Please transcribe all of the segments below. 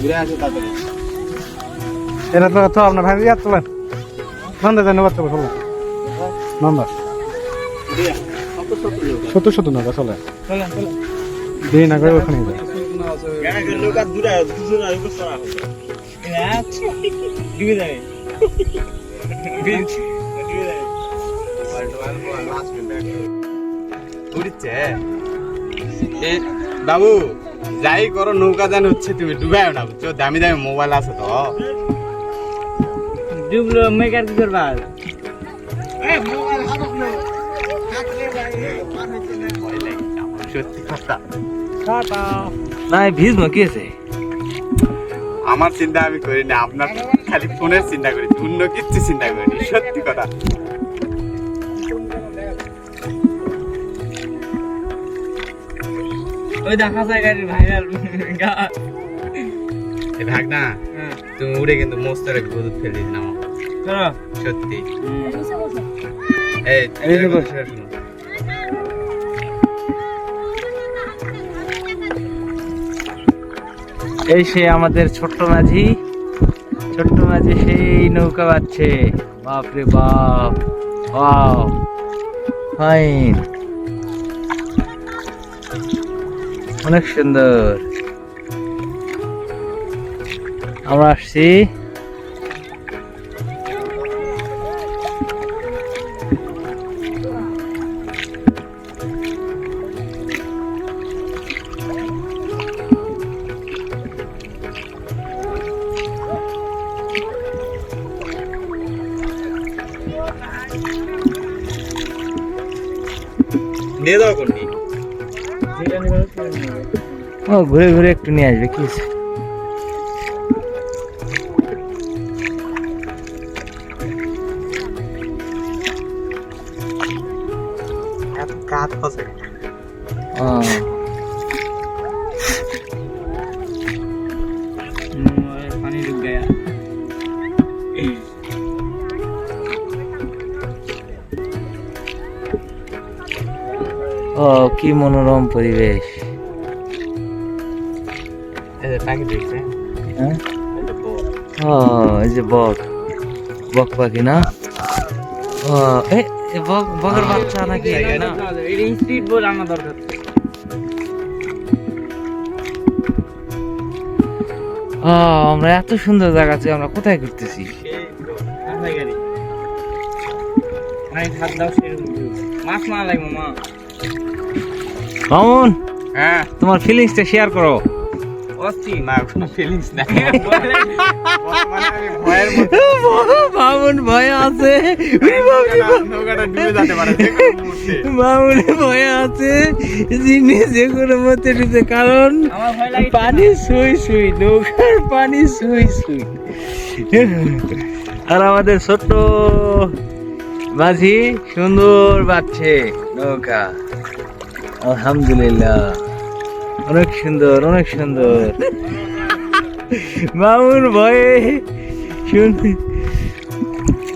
ঘুরে আসে তাড়াতাড়ি। এটা তো তো আপনার ভাই ইয়ার তোলেন। নন্দা জানি বাচ্চা চলে নন্দা দিয়া, কত শত সত্তর সত্তর নৌকা চলে। চলেন না করে ওখানে হবে ডিবে যায়। ডিবে যায় উড়ছে এ বাবু যাই করো নৌকা জান হচ্ছে তুমি ডুবাই না বুঝছ? দামি দামি মোবাইল আছে তো। ডুবলো মেকার কি করবা? সত্যি কথা। না ভিজমো কি আছে আমার চিন্তা আমি করি না আপনার খালি ফোনের চিন্তা করি অন্য কিচ্ছু চিন্তা করি না। সত্যি কথা। ওই দেখা যায় গাড়ির ভাইরাল এ ভাগ না। তুমি উড়ে কিন্তু মস্তারে বিপদ ফেলে দিন আমার। সত্যি। এই এই শোনো, শোনো। এই সে আমাদের ছোট্ট মাঝি। ছোট্ট মাঝি সেই নৌকা বাচ্ছে বাপ রে বাপ। ওয়াও। ফাইন। অনেক সুন্দর। আমরা আসছি। দিয়ে দাও কোনটি? ও ঘুরে ঘুরে একটু নিয়ে আসবে কি আছে? কি মনোরম পরিবেশ। এই যে হ্যাঁ? এই যে বক। বক। পাখি না? ও এ এ বক বকের বাচ্চা নাকি? না স্ট্রিট বল আনা দরকার। আমরা এত সুন্দর জায়গা আছি আমরা কোথায় ঘুরতেছি। মাছ না লাগবে মা। মামুন হ্যাঁ। তোমার ফিলিংসটা শেয়ার করো। মামুন ভয় আছে। মামুনে ভয় আছে। যিনি যে কোনো মতে ডুবে কারণ পানি সুই সুই নৌকার পানি সুই সুই আর আমাদের ছোট্ট মাঝি সুন্দর বাচ্ছে নৌকা। আলহামদুলিল্লাহ। অনেক সুন্দর অনেক সুন্দর। মামুর ভয়ে শুন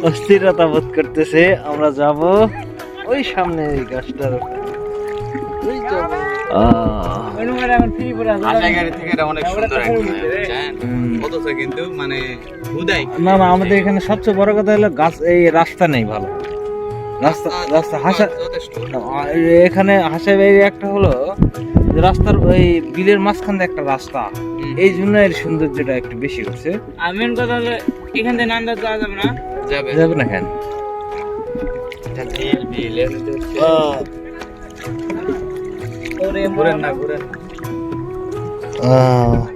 অস্থিরতা বোধ করতেছে আমরা যাব ওই সামনে এই গাছটার মানে হুদাই না না আমাদের এখানে সবচেয়ে বড় কথা হলো গাছ এই রাস্তা নেই ভালো। রাস্তা রাস্তা হাসা যথেষ্ট। এখানে হাসাই বাইরে একটা হলো রাস্তার ওই বিলের মাঝখান দিয়ে একটা রাস্তা। এই জন্য এর সৌন্দর্যটা একটু বেশি হচ্ছে। আর মেন কথা হলো এখান থেকে নান্দা যাওয়া যাবে না? যাবে। যাবে না কেন? ঘুরেন না ঘুরেন আহ,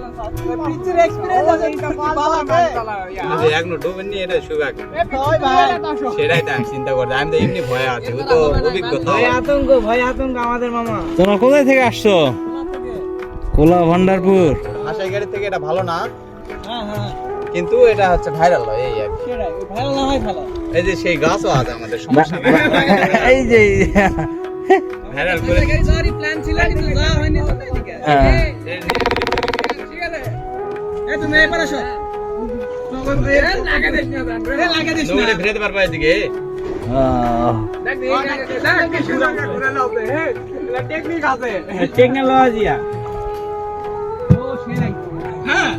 না হ্যাঁ নৌকা বড় লাগছে শিশু যে এখনও ডুবেননি এটা সুগাক সেটাই তো চিন্তা করছি আমি তো এমনি ভয়ে আছি ও তো অভিজ্ঞতা ভয় আতঙ্ক ভয় আতঙ্ক আমাদের মামা তোমরা কোথায় থেকে আসছো কোলা ভান্ডারপুর হাসাই গাড়ি থেকে এটা ভালো না হ্যাঁ হ্যাঁ কিন্তু এটা হচ্ছে ভাইরাল হয় এই আর কি। ভালো না হয় ভালো এই যে সেই গাছও আছে আমাদের সমস্যা এই যে ভাইরাল করে সরি প্ল্যান ছিল কিন্তু যাওয়া হয়নি তুমি এবার আসো। লাগে দিস না লাগে দিস না। নৌকাটা ফিরাতে পারবা এদিকে। আহ, হ্যাঁ।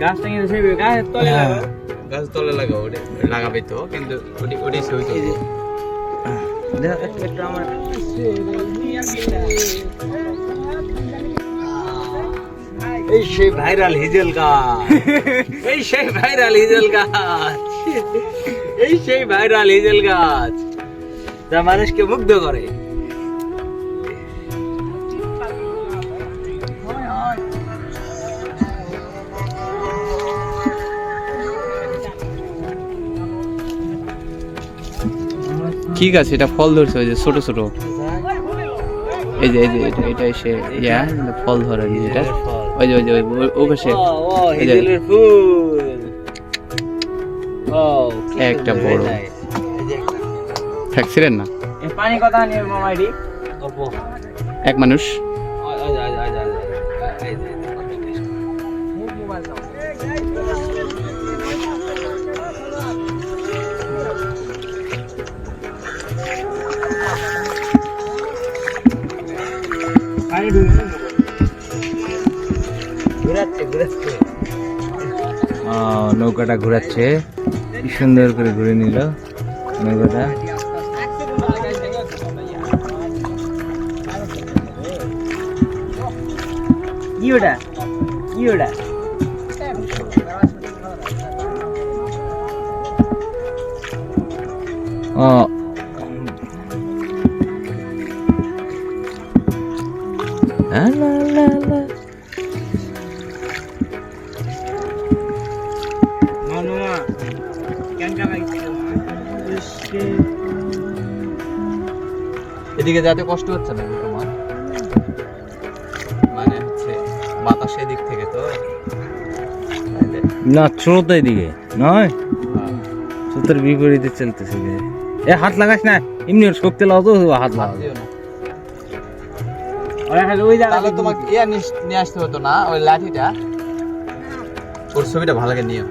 গাছটা কিন্তু সেই গাছের তলে লাগাও তলে লাগাও ওটা লাগাবে তো কিন্তু ওটি ওটি সই এই সেই ভাইরাল হিজেল গাছ। এই সেই ভাইরাল হিজেল গাছ। এই সেই ভাইরাল হিজেল গাছ। যা মানুষকে মুগ্ধ করে। ঠিক আছে এটা ফল ধরছে ওই যে ছোট ছোট। এই যে এই যে এটা এটা এসে ইয়া ফল ধরে এটা। ওই যে ওই যে ওই ও পাশে। ও ও এই যে- ফুল। ও একটা বড়। ফ্যাক্সিরেন না? এই পানি কথা নিয়ে এক মানুষ। পানি ঢুকে ঘুরাচ্ছে ঘুরাচ্ছে। ও, নৌকাটা ঘুরাচ্ছে। কি সুন্দর করে ঘুরে নিল নৌকাটা। কি ওটা? কি ওটা? এদিকে যাতে কষ্ট হচ্ছে না তোমার মানে হচ্ছে বাতাস এদিক থেকে তো। না স্রোত এদিকে নয়। হ্যাঁ। স্রোতের বিপরীতে চলতেছে যে। এ হাত লাগাস না এমনি ওর শক্তি লাগাও তো হাত হাত লাগাও। না। তাহলে তোমাকে ইয়া নিয়ে আসতে হতো না ওই লাঠিটা? ওর ছবিটা ভালো লাগে নিও।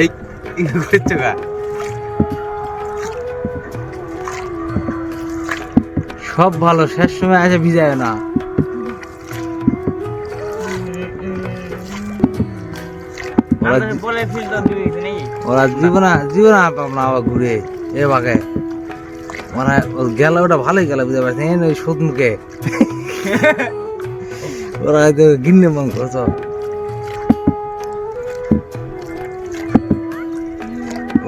এই করছ গা? সব ভালো শেষ সময় আছে ভিজায় না। ওরা জীবনা জীবনা পাবনা আবার ঘুরে এ বাগে ওরা ও গেল ওটা ভালোই গেল বুঝতে পারছেন? ওই মুখে ওরা হয়তো গিন্নে মাংস সব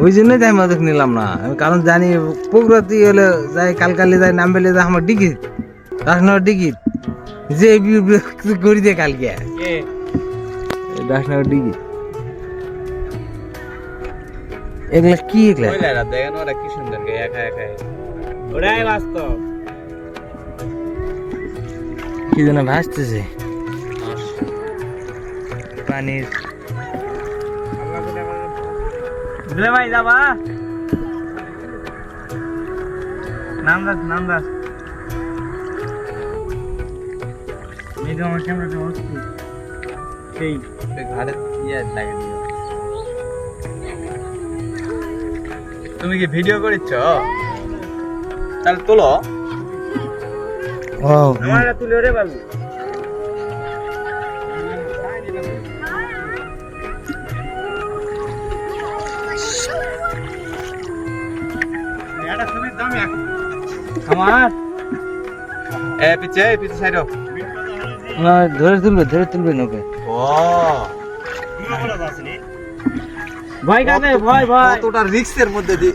ওই জন্যই তাই মাদক নিলাম না। আমি কারণ জানি প্রগতি হলে যাই কালকালে যাই নাম পেলে যাই আমার ডিগিট নম্বর ডিগিট যে করি দে কালকে। নম্বর ডিগিট এগুলা কি এগুলা? দেখেন ওরা কি সুন্দর একা একা ওরাই বাস্তব। কি যেন ভাসতেছে। পানির দুলে ভাই যাবা? নাম দাস নাম দাস যে আমার ক্যামেরাটা অস্থির সেই। ঘাড়ে ইয়ে লাগে। তুমি কি ভিডিও করিচ্ছ? তাহলে তোলো। ও তুলে রে বাবু। আমার এ পিছে পিছে সাইড না, ধরে তুলবে ধরে তুলবে নৌকে ও ভয় কানে ভয় ভয় কতটা রিক্সের মধ্যে দিয়ে